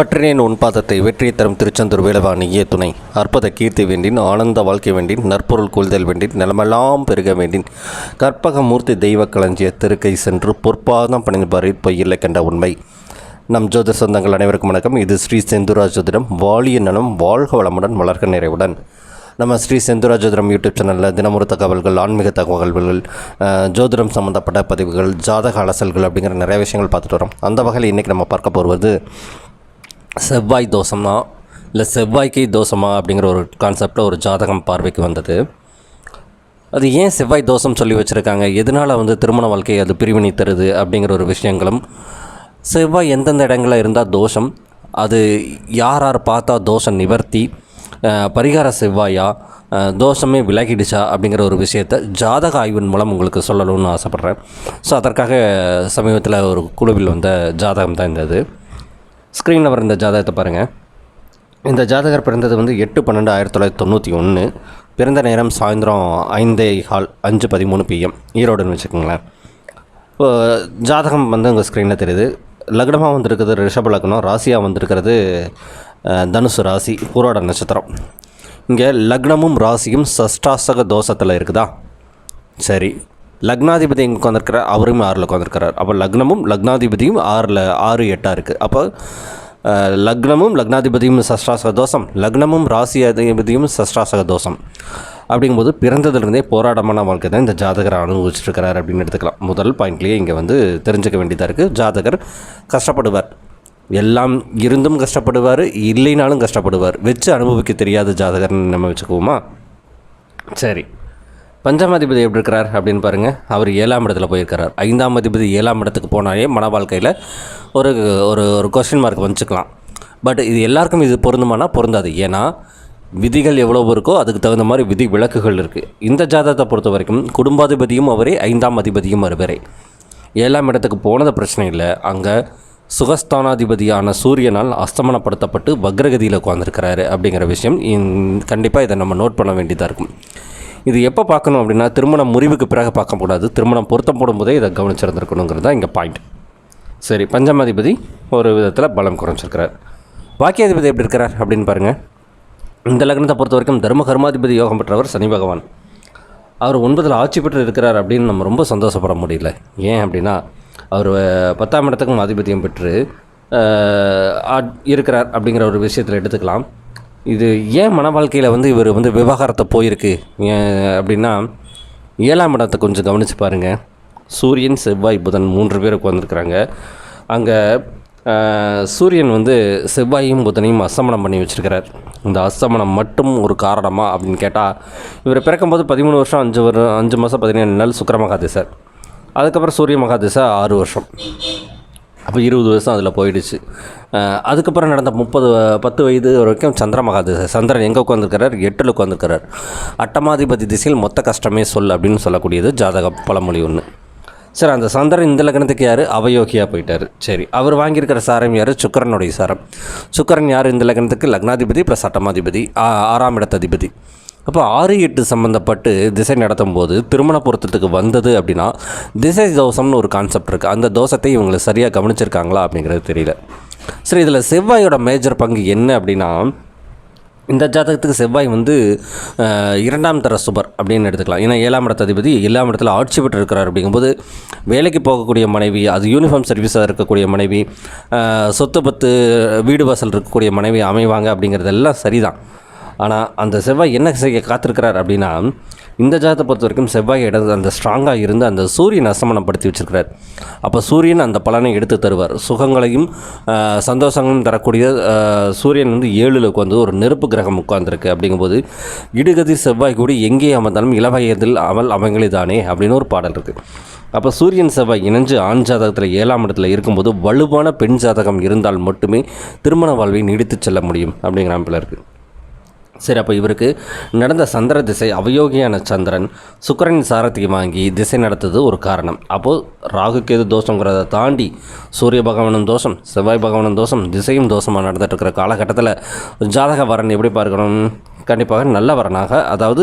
பற்றினேன் உன் பாதத்தை வெற்றியை தரும் திருச்செந்தூர் வேலவாணியே துணை. அற்புத கீர்த்தி வேண்டின் ஆனந்த வாழ்க்கை வேண்டின் நற்பொருள் கொள்தல் வேண்டின் நிலமெல்லாம் பெருக வேண்டின். கற்பகமூர்த்தி தெய்வ களஞ்சிய திருக்கை சென்று பொற்பாதம் பணிந்து பொய்யில்லை கண்ட உண்மை. நம் ஜோத சொந்தங்கள் அனைவருக்கும் வணக்கம். இது ஸ்ரீ செந்துரா ஜோதிடம். வாழிய நலம் வாழ்க வளமுடன் வளர்க்க நிறைவுடன். நம்ம ஸ்ரீ செந்துரா ஜோதிடம் யூடியூப் சேனலில் தினமுறை தகவல்கள் ஆன்மீக தகவல்கள் ஜோதிடம் சம்மந்தப்பட்ட பதிவுகள் ஜாதக அலசல்கள் அப்படிங்கிற நிறைய விஷயங்கள் பார்த்துட்டு வரோம். அந்த வகையில் இன்றைக்கி நம்ம பார்க்க போகிறது செவ்வாய் தோஷமா இல்லை செவ்வாய்க்கு தோஷமா அப்படிங்கிற ஒரு கான்செப்டில் ஒரு ஜாதகம் பார்வைக்கு வந்தது. அது ஏன் செவ்வாய் தோஷம் சொல்லி வச்சுருக்காங்க? எதனால் வந்து திருமண வாழ்க்கை அது பிரிவினை தருது அப்படிங்கிற ஒரு விஷயங்களும் செவ்வாய் எந்தெந்த இடங்களில் இருந்தால் தோஷம் அது யார் யார் பார்த்தா தோஷம் நிவர்த்தி பரிகார செவ்வாயா தோஷமே விலகிடுச்சா அப்படிங்கிற ஒரு விஷயத்தை ஜாதக ஆய்வின் மூலம் உங்களுக்கு சொல்லணும்னு ஆசைப்பட்றேன். ஸோ அதற்காக சமீபத்தில் ஒரு குழுவில் வந்த ஜாதகம் தான் இருந்தது ஸ்க்ரீனில் வர இந்த ஜாதகத்தை பாருங்கள் இந்த ஜாதகர் பிறந்தது வந்து எட்டு பன்னெண்டு ஆயிரத்தி தொள்ளாயிரத்தி தொண்ணூற்றி ஒன்று பிறந்த நேரம் சாயந்தரம் ஐந்தே ஹால் அஞ்சு பதிமூணு பிஎம் ஈரோடுன்னு வச்சுக்கோங்களேன். இப்போ ஜாதகம் வந்து உங்கள் ஸ்க்ரீனில் தெரியுது. லக்னமாக வந்திருக்கிறது ரிஷப லக்னம் ராசியாக வந்திருக்கிறது தனுசு ராசி பூரோட நட்சத்திரம். இங்கே லக்னமும் ராசியும் சஷ்டாசக தோஷத்தில் இருக்குதா? சரி. லக்னாதிபதி எங்கே உட்காந்துருக்கிறார் அவரும் ஆறில் உட்காந்துருக்கிறார் அப்போ லக்னமும் லக்னாதிபதியும் ஆறில் ஆறு எட்டாக இருக்குது அப்போ லக்னமும் லக்னாதிபதியும் சஷ்டாசக தோஷம். லக்னமும் ராசி அதிபதியும் சஷ்டாசக தோஷம். அப்படிங்கும்போது பிறந்ததுலேருந்தே போராட்டமான வாழ்க்கை தான் இந்த ஜாதகர் அனுபவிச்சிருக்கிறார் அப்படின்னு எடுத்துக்கலாம். முதல் பாயிண்ட்லேயே இங்கே வந்து தெரிஞ்சுக்க வேண்டியதாக இருக்குது ஜாதகர் கஷ்டப்படுவார். எல்லாம் இருந்தும் கஷ்டப்படுவார் இல்லைனாலும் கஷ்டப்படுவார். வச்சு அனுபவிக்க தெரியாத ஜாதகர்னு நம்ம வச்சுக்குவோமா? சரி. பஞ்சாம் அதிபதி எப்படி இருக்கிறார் அப்படின்னு பாருங்கள் அவர் ஏழாம் இடத்துல போயிருக்கிறார். ஐந்தாம் அதிபதி ஏழாம் இடத்துக்கு போனாலே மன வாழ்க்கையில் ஒரு ஒரு ஒரு கொஸ்டின் மார்க் வச்சுக்கலாம் பட் இது எல்லாருக்கும் இது பொருந்துமானா? பொருந்தாது. ஏன்னா விதிகள் எவ்வளோ இருக்கோ அதுக்கு தகுந்த மாதிரி விதி விளக்குகள் இருக்குது இந்த ஜாதகத்தை பொறுத்த வரைக்கும் குடும்பாதிபதியும் அவரே ஐந்தாம் அதிபதியும் அவரே. ஏழாம் இடத்துக்கு போனது பிரச்சனை இல்லை. அங்கே சுகஸ்தானாதிபதியான சூரியனால் அஸ்தமனப்படுத்தப்பட்டு வக்ரகதியில் உட்காந்துருக்கிறாரு அப்படிங்கிற விஷயம் கண்டிப்பாக இதை நம்ம நோட் பண்ண வேண்டியதாக இருக்கும். இது எப்போ பார்க்கணும் அப்படின்னா திருமணம் முறிவுக்கு பிறகு பார்க்கக்கூடாது. திருமணம் பொருத்தம் போடும்போதே இதை கவனிச்சிருந்துருக்கணுங்கிறது தான் இங்கே பாயிண்ட் சரி பஞ்சமாதிபதி ஒரு விதத்தில் பலம் குறைஞ்சிருக்கிறார். பாக்கியாதிபதி எப்படி இருக்கிறார் அப்படின்னு பாருங்கள் இந்த லக்னத்தை பொறுத்த வரைக்கும் தர்ம கர்மாதிபதி யோகம் பெற்றவர் சனி பகவான். அவர் ஒன்பதில் ஆட்சி பெற்று இருக்கிறார் அப்படின்னு நம்ம ரொம்ப சந்தோஷப்பட முடியல. ஏன் அப்படின்னா அவர் பத்தாம் இடத்துக்கும் ஆதிபத்தியம் பெற்று இருக்கிறார் அப்படிங்கிற ஒரு விஷயத்தில் எடுத்துக்கலாம். இது ஏன் மன வாழ்க்கையில் வந்து இவர் வந்து விவகாரத்தை போயிருக்கு? ஏன் அப்படின்னா ஏழாம் இடத்தை கொஞ்சம் கவனித்து பாருங்கள் சூரியன் செவ்வாய் புதன் மூன்று பேர் உட்காந்துருக்குறாங்க அங்கே சூரியன் வந்து செவ்வாயும் புதனையும் அஸ்தமனம் பண்ணி வச்சிருக்கிறார். இந்த அஸ்தமனம் மட்டும் ஒரு காரணமாக அப்படின்னு கேட்டால் இவர் பிறக்கும்போது பதிமூணு வருஷம் அஞ்சு வரும் அஞ்சு மாதம் பதினேழு நாள் சுக்கிர மகாதிசை அதுக்கப்புறம் சூரிய மகாதிசை ஆறு வருஷம். அப்போ இருபது வருஷம் அதில் போயிடுச்சு. அதுக்கப்புறம் நடந்த முப்பது பத்து வயது வரைக்கும் சந்திர மகாதிசை சந்திரன் எங்கே உட்காந்துருக்கிறார் எட்டில் உட்காந்துருக்கிறார் அட்டமாதிபதி திசையில் மொத்த கஷ்டமே சொல் அப்படின்னு சொல்லக்கூடியது ஜாதக பழமொழி ஒன்று சரி அந்த சந்திரன் இந்த லக்னத்துக்கு யார்? அவயோகியாக போயிட்டார். சரி அவர் வாங்கியிருக்கிற சாரம் யார்? சுக்கரனுடைய சாரம். சுக்கரன் யார் இந்த லக்னத்துக்கு? லக்னாதிபதி ப்ளஸ் அட்டமாதிபதி ஆறாம் ஆறாம் இடத்ததிபதி. அப்போ ஆறு எட்டு சம்மந்தப்பட்டு திசை நடத்தும் போது திருமண பொருத்தத்துக்கு வந்தது அப்படின்னா திசை தோஷம்னு ஒரு கான்செப்ட் இருக்குது அந்த தோஷத்தை இவங்களை சரியாக கவனிச்சிருக்காங்களா அப்படிங்கிறது தெரியல. சரி இதில் செவ்வாயோட மேஜர் பங்கு என்ன அப்படின்னா இந்த ஜாதகத்துக்கு செவ்வாய் வந்து இரண்டாம் தர சுபர் அப்படின்னு எடுத்துக்கலாம். ஏன்னா ஏழாம் இடத்த அதிபதி எல்லா இடத்துல ஆட்சி பெற்று இருக்கிறார் அப்படிங்கும்போது வேலைக்கு போகக்கூடிய மனைவி அது யூனிஃபார்ம் சர்வீஸாக இருக்கக்கூடிய மனைவி சொத்து பத்து வீடு வாசல் இருக்கக்கூடிய மனைவி அமைவாங்க அப்படிங்கிறதெல்லாம் சரிதான். ஆனால் அந்த செவ்வாய் என்ன செய்ய காத்திருக்கிறார் அப்படின்னா இந்த ஜாதத்தை பொறுத்த வரைக்கும் செவ்வாய் இடம் அந்த ஸ்ட்ராங்காக இருந்து அந்த சூரியன் அசமனப்படுத்தி வச்சிருக்கிறார். அப்போ சூரியன் அந்த பலனை எடுத்து தருவார். சுகங்களையும் சந்தோஷங்களும் தரக்கூடிய சூரியன் வந்து ஏழில் உட்காந்து ஒரு நெருப்பு கிரகம் உட்கார்ந்துருக்கு. அப்படிங்கும்போது இடுகதி செவ்வாய் கூடி எங்கே அமர்ந்தாலும் இளவயதில் அவள் அவங்களே தானே அப்படின்னு ஒரு பாடல் இருக்குது அப்போ சூரியன் செவ்வாய் இணைஞ்சு ஆண் ஜாதகத்தில் ஏழாம் இடத்துல இருக்கும்போது வலுவான பெண் ஜாதகம் இருந்தால் மட்டுமே திருமண வாழ்வை நீடித்து செல்ல முடியும் அப்படிங்கிற அமைப்பில் இருக்குது சரி அப்போ இவருக்கு நடந்த சந்திர திசை அவயோகியான சந்திரன் சுக்கரன் சாரத்தை வாங்கி திசை நடத்தது ஒரு காரணம். அப்போது ராகு கேது தோஷங்கிறத தாண்டி சூரிய பகவானும் தோஷம் செவ்வாய் பகவானும் தோஷம் திசையும் தோஷமாக நடந்துகிட்ருக்கிற இருக்கிற காலகட்டத்தில் ஜாதக வரன் எப்படி பார்க்கணும்? கண்டிப்பாக நல்ல வரனாக அதாவது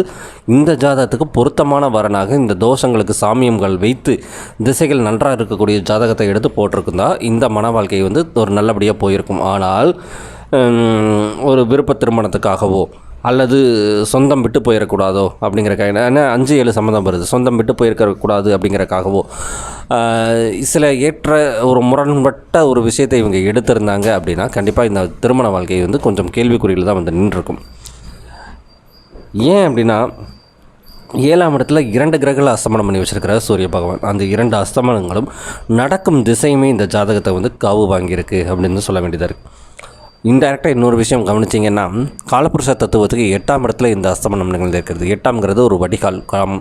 இந்த ஜாதகத்துக்கு பொருத்தமான வரனாக இந்த தோஷங்களுக்கு சாமியங்கள் வைத்து திசைகள் நன்றாக இருக்கக்கூடிய ஜாதகத்தை எடுத்து போட்டிருக்குந்தா இந்த மன வாழ்க்கை வந்து ஒரு நல்லபடியாக போயிருக்கும். ஆனால் ஒரு விருப்ப திருமணத்துக்காகவோ அல்லது சொந்தம் விட்டு போயிடக்கூடாதோ அப்படிங்கிற ஏன்னா அஞ்சு ஏழு சம்மந்தம் வருது. சொந்தம் விட்டு போயிருக்கக்கூடாது அப்படிங்கிறக்காகவோ. சில ஏற்ற ஒரு முரண்பட்ட ஒரு விஷயத்தை இவங்க எடுத்திருந்தாங்க அப்படின்னா கண்டிப்பாக இந்த திருமண வாழ்க்கை வந்து கொஞ்சம் கேள்விக்குறியில் தான் வந்து நின்றுருக்கும். ஏன் அப்படின்னா ஏழாம் இடத்துல இரண்டு கிரகங்களை அஸ்தமனம் பண்ணி வச்சுருக்கிறார் சூரிய பகவான். அந்த இரண்டு அஸ்தமனங்களும் நடக்கும் திசையுமே இந்த ஜாதகத்தை வந்து காவு வாங்கியிருக்கு அப்படின்னு சொல்ல வேண்டியதாக இருக்குது இன்டெரக்டாக இன்னொரு விஷயம் கவனிச்சிங்கன்னா காலப்புருஷ தத்துவத்துக்கு எட்டாம் இடத்துல இந்த அஸ்தமனம் நிகழ்ந்திருக்கிறது எட்டாம்ங்கிறது ஒரு வடிகால் காம்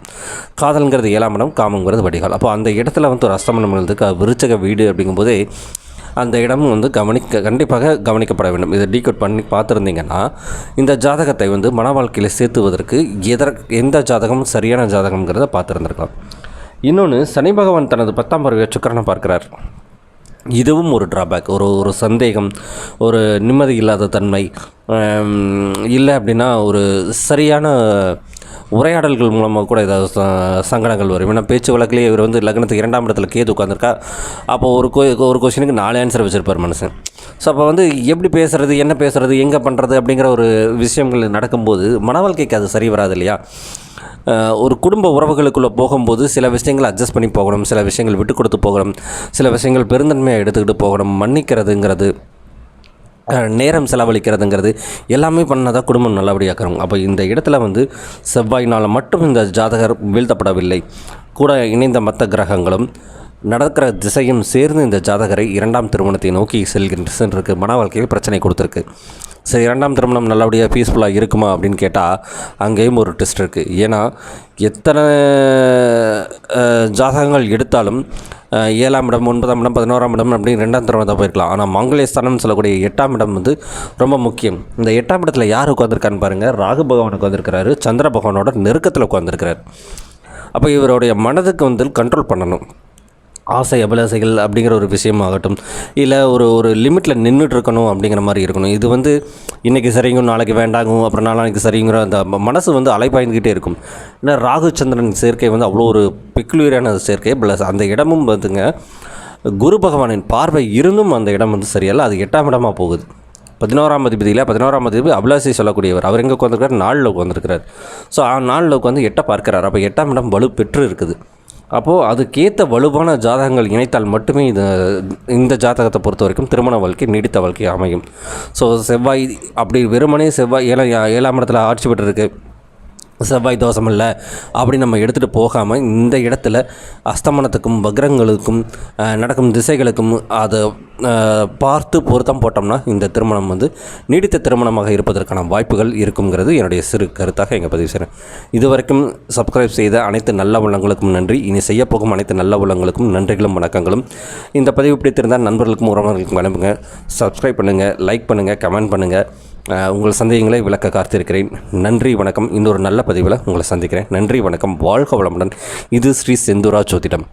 காதல்ங்கிறது ஏழாம் இடம் காமங்கிறது வடிகால். அப்போ அந்த இடத்துல வந்து ஒரு அஸ்தமனம் நிகழ்ந்துக்கு விருச்சக வீடு அப்படிங்கும்போதே அந்த இடம் வந்து கவனிக்க கண்டிப்பாக கவனிக்கப்பட வேண்டும். இதை டீகோட் பண்ணி பார்த்துருந்தீங்கன்னா இந்த ஜாதகத்தை வந்து மன வாழ்க்கையில் சேர்த்துவதற்கு எதற் எந்த ஜாதகம் சரியான ஜாதகம்ங்கிறத பார்த்துருந்துருக்கலாம். இன்னொன்று சனி பகவான் தனது பத்தாம் பருவியை சுக்கரனை பார்க்கிறார். இதுவும் ஒரு ட்ராபேக் ஒரு ஒரு சந்தேகம் ஒரு நிம்மதி இல்லாத தன்மை. இல்லை அப்படின்னா ஒரு சரியான உரையாடல்கள் மூலமாக கூட ஏதாவது சங்கடங்கள் வரும். ஏன்னா பேச்சு வழக்கிலேயே இவர் வந்து லக்னத்துக்கு இரண்டாம் இடத்துல கேது உட்காந்துருக்கா அப்போ ஒரு கொ ஒரு கொஷினுக்கு நாலு ஆன்சர் வச்சுருப்பார் மனுஷன். ஸோ அப்போ வந்து எப்படி பேசுகிறது என்ன பேசுகிறது எங்கே பண்ணுறது அப்படிங்கிற ஒரு விஷயங்கள் நடக்கும்போது மன வாழ்க்கைக்கு அது சரி வராது இல்லையா? ஒரு குடும்ப உறவுகளுக்குள்ளே போகும்போது சில விஷயங்களை அட்ஜஸ்ட் பண்ணி போகணும் சில விஷயங்கள் விட்டு கொடுத்து போகணும் சில விஷயங்கள் பெருந்தன்மையாக எடுத்துக்கிட்டு போகணும் மன்னிக்கிறதுங்கிறது நேரம் செலவழிக்கிறதுங்கிறது எல்லாமே பண்ணால் தான் குடும்பம் நல்லபடியாக்கிறோம் அப்போ இந்த இடத்துல வந்து செவ்வாயினால் மட்டும் இந்த ஜாதகர் வீழ்த்தப்படவில்லை. கூட இணைந்த மற்ற கிரகங்களும் நடக்கிற திசையும் சேர்ந்து இந்த ஜாதகரை இரண்டாம் திருமணத்தை நோக்கி செல்கின்ற சென்றிருக்கு. மன வாழ்க்கையில் பிரச்சனை கொடுத்துருக்கு. சரி இரண்டாம் திருமணம் நல்லபடியாக பீஸ்ஃபுல்லாக இருக்குமா அப்படின்னு கேட்டால் அங்கேயும் ஒரு டெஸ்ட் இருக்குது ஏன்னா எத்தனை ஜாதகங்கள் எடுத்தாலும் ஏழாம் இடம் ஒன்பதாம் இடம் பதினோராம் இடம் அப்படின்னு ரெண்டாம் திருமணத்தை போயிருக்கலாம். ஆனால் மங்களேஸ்தானம்னு சொல்லக்கூடிய எட்டாம் இடம் வந்து ரொம்ப முக்கியம். இந்த எட்டாம் இடத்துல யார் உட்காந்துருக்கான்னு பாருங்கள் ராகு பகவான் உட்காந்துருக்கிறாரு சந்திர பகவானோட நெருக்கத்தில் உட்காந்துருக்கிறார் அப்போ இவருடைய மனதுக்கு வந்து கண்ட்ரோல் பண்ணணும். ஆசை அபிலாசைகள் அப்படிங்கிற ஒரு விஷயமாகட்டும் இல்லை ஒரு ஒரு லிமிட்டில் நின்றுட்டு இருக்கணும் அப்படிங்கிற மாதிரி இருக்கணும். இது வந்து இன்றைக்கி சரிங்கும் நாளைக்கு வேண்டாங்கும் அப்புறம் நாளைக்கு சரிங்கிற அந்த மனசு வந்து அலைப்பாய்ந்துக்கிட்டே இருக்கும். ஏன்னா ராகு சந்திரன் சேர்க்கை வந்து அவ்வளோ ஒரு பெக்குலியரான சேர்க்கை. ப்ளஸ் அந்த இடமும் வந்துங்க குரு பகவானின் பார்வை இருந்தும் அந்த இடம் வந்து சரியில்லை. அது எட்டாம் இடமாக போகுது. பதினோராம் அதிபதியில் பதினோராம் அதிபதி அபிலாசி சொல்லக்கூடியவர். அவர் எங்கே உட்காந்துருக்கார் நாளில் உட்காந்துருக்கிறார் ஸோ நாளில் உட்காந்து எட்டை பார்க்கிறார். அப்போ எட்டாம் இடம் வலு பெற்று இருக்குது. அப்போது அதுக்கேற்ற வலுவான ஜாதகங்கள் இணைத்தால் மட்டுமே இது இந்த ஜாதகத்தை பொறுத்த வரைக்கும் திருமண வாழ்க்கை நீடித்த வாழ்க்கை அமையும். ஸோ செவ்வாய் அப்படி வெறுமனே செவ்வாய் ஏழா ஏழாம் இடத்துல ஆட்சி பெற்றிருக்கு. செவ்வாய் தோஷம் இல்லை அப்படி நம்ம எடுத்துகிட்டு போகாமல் இந்த இடத்துல அஸ்தமனத்துக்கும் வக்ரங்களுக்கும் நடக்கும் திசைகளுக்கும் அதை பார்த்து பொருத்தம் போட்டோம்னா இந்த திருமணம் வந்து நீடித்த திருமணமாக இருப்பதற்கான வாய்ப்புகள் இருக்குங்கிறது என்னுடைய சிறு கருத்தாக எங்கள் பதிவு செய்கிறேன் இதுவரைக்கும் சப்ஸ்கிரைப் செய்த அனைத்து நல்ல உள்ளங்களுக்கும் நன்றி. இனி செய்யப்போகும் அனைத்து நல்ல உள்ளங்களுக்கும் நன்றிகளும் வணக்கங்களும். இந்த பதிவு பிடித்திருந்தால் நண்பர்களுக்கும் உறவினர்களுக்கும் அனுப்புங்க சப்ஸ்கிரைப் பண்ணுங்கள் லைக் பண்ணுங்கள் கமெண்ட் பண்ணுங்கள் உங்கள் சந்தேகங்களை விளக்க காத்திருக்கிறேன். நன்றி வணக்கம். இன்னொரு நல்ல பதிவில் உங்களை சந்திக்கிறேன். நன்றி வணக்கம். வாழ்க வளமுடன். இது ஸ்ரீ செந்துரா ஜோதிடம்.